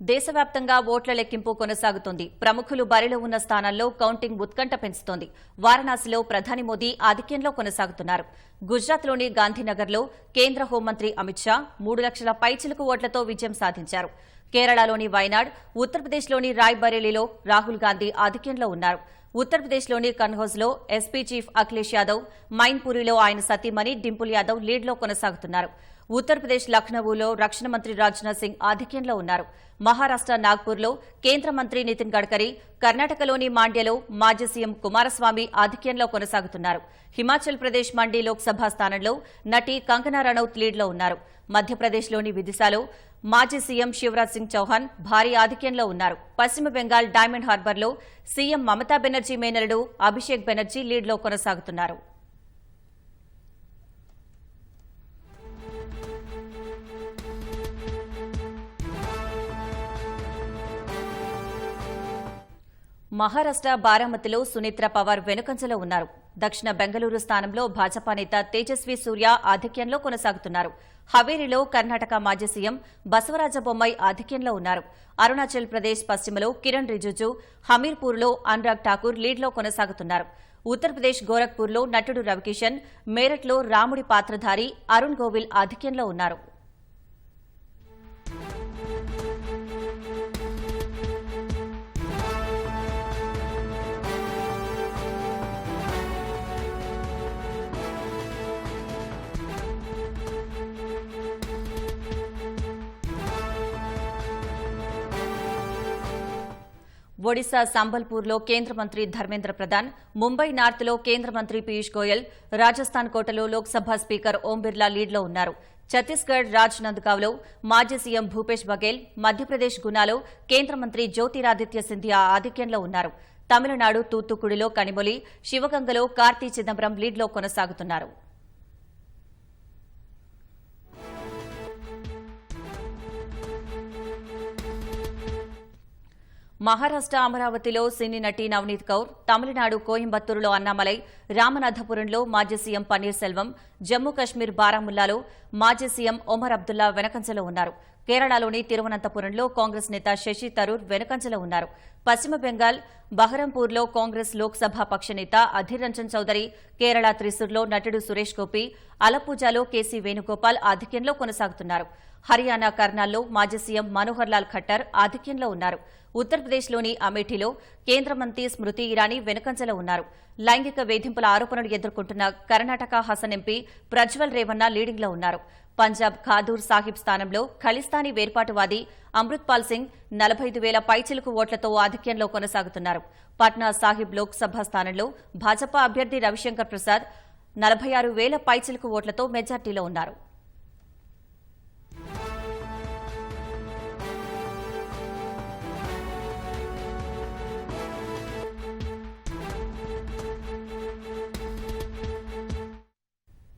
దేశవ్యాప్తంగా ఓట్ల లెక్కింపు కొనసాగుతోంది. ప్రముఖులు బరిలో ఉన్న స్థానాల్లో కౌంటింగ్ ఉత్కంఠ పెంచుతోంది. వారణాసిలో ప్రధాని మోదీ ఆధిక్యంలో కొనసాగుతున్నారు. గుజరాత్లోని గాంధీనగర్లో కేంద్ర హోంమంత్రి అమిత్ షా మూడు లక్షల పైచిలకు ఓట్లతో విజయం సాధించారు. కేరళలోని వైనాడ్ ఉత్తరప్రదేశ్లోని రాయ్బరేలీలో రాహుల్ గాంధీ ఆధిక్యంలో ఉన్నారు. ఉత్తరప్రదేశ్లోని కన్హౌజ్లో ఎస్పీ చీఫ్ అఖిలేష్ యాదవ్ మైన్పూరిలో ఆయన సతీమణి డింపుల్ యాదవ్ లీడ్లో కొనసాగుతున్నారు. ఉత్తరప్రదేశ్ లఖ్నవూలో రక్షణ మంత్రి రాజ్నాథ్ సింగ్ ఆధిక్యంలో ఉన్నారు. మహారాష్ట నాగ్పూర్లో కేంద్ర మంత్రి నితిన్ గడ్కరీ కర్ణాటకలోని మాండ్యలో మాజీ సీఎం కుమారస్వామి ఆధిక్యంలో కొనసాగుతున్నారు. హిమాచల్ ప్రదేశ్ మండి లోక్సభ స్థానంలో నటి కంగనా రనౌత్ లీడ్లో ఉన్నారు. మధ్యప్రదేశ్లోని విదిశాలో మాజీ సీఎం శివరాజ్ సింగ్ చౌహాన్ భారీ ఆధిక్యంలో ఉన్నారు. పశ్చిమ బెంగాల్ డైమండ్ హార్బర్లో సీఎం మమతా బెనర్జీ మేనరుడు అభిషేక్ బెనర్జీ లీడ్లో కొనసాగుతున్నారు. మహారాష్ట బారామతిలో సునీత్ర పవార్ వెనుకంజలో ఉన్నారు. దక్షిణ బెంగళూరు స్థానంలో భాజపా నేత తేజస్వి సూర్య ఆధిక్యంలో కొనసాగుతున్నారు. హవేరీలో కర్ణాటక మాజీ సీఎం బసవరాజ బొమ్మాయి ఆధిక్యంలో ఉన్నారు. అరుణాచల్ ప్రదేశ్ పశ్చిమలో కిరణ్ రిజిజు హమీర్పూర్లో అనురాగ్ ఠాకూర్ లీడ్లో కొనసాగుతున్నారు. ఉత్తరప్రదేశ్ గోరఖ్పూర్లో నటుడు రవికిషన్ మేరట్లో రాముడి పాత్రధారి అరుణ్ గోవిల్ ఆధిక్యంలో ఉన్నారు. ఒడిశా సంబల్పూర్లో కేంద్ర మంత్రి ధర్మేంద్ర ప్రధాన్ ముంబై నార్త్లో కేంద్ర మంత్రి పీయూష్ గోయల్ రాజస్థాన్ కోటలో లోక్సభ స్పీకర్ ఓం బిర్లా లీడ్లో ఉన్నారు. ఛత్తీస్గఢ్ రాజ్నంద్గావ్లో మాజీ సీఎం భూపేష్ బఘేల్ మధ్యప్రదేశ్ గునాలో కేంద్ర మంత్రి జ్యోతిరాదిత్య సింధియా ఆధిక్యంలో ఉన్నారు. తమిళనాడు తూత్తుకుడిలో కనిమొలి శివగంగలో కార్తీ చిదంబరం లీడ్లో కొనసాగుతున్నారు. మహారాష్ట అమరావతిలో సినీ నటి నవనీత్ కౌర్ తమిళనాడు కోయంబత్తూరులో అన్నామలై రామనాథపురంలో మాజీ సీఎం పన్నీర్ సెల్వం జమ్మూ కశ్మీర్ బారాముల్లాలో మాజీ సీఎం ఒమర్ అబ్దుల్లా వెనకంజలో ఉన్నారు. కేరళలోని తిరువనంతపురంలో కాంగ్రెస్ నేత శశి తరూర్ వెనుకంజలో ఉన్నారు. పశ్చిమ బెంగాల్ బహరంపూర్లో కాంగ్రెస్ లోక్సభ పక్ష నేత అధీర్ రంజన్ చౌదరి కేరళ త్రిశూర్లో నటుడు సురేష్ గోపి అలపూజాలో కేసీ వేణుగోపాల్ ఆధిక్యంలో కొనసాగుతున్నారు. హర్యానా కర్నాల్లో మాజీ సీఎం మనోహర్ లాల్ ఖట్టర్ ఆధిక్యంలో ఉన్నారు. ఉత్తరప్రదేశ్లోని అమేఠీలో కేంద్ర మంత్రి స్మృతి ఇరానీ వెనుకంజలో ఉన్నారు. లైంగిక వేధింపుల ఆరోపణలు ఎదుర్కొంటున్న కర్ణాటక హసన్ ఎంపీ ప్రజ్వల్ రేవన్న లీడింగ్లో ఉన్నారు. పంజాబ్ ఖాదూర్ సాహిబ్ స్థానంలో ఖలిస్తానీ వేర్పాటువాది అమృత్పాల్ సింగ్ నలభై ఐదు వేల పైచిలుకు ఓట్లతో ఆధిక్యంలో కొనసాగుతున్నారు. పట్నా సాహిబ్ లోక్సభ స్థానంలో భాజపా అభ్యర్థి రవిశంకర్ ప్రసాద్ నలభై ఆరు వేల పైచిలుకు ఓట్లతో మెజార్టీలో ఉన్నారు.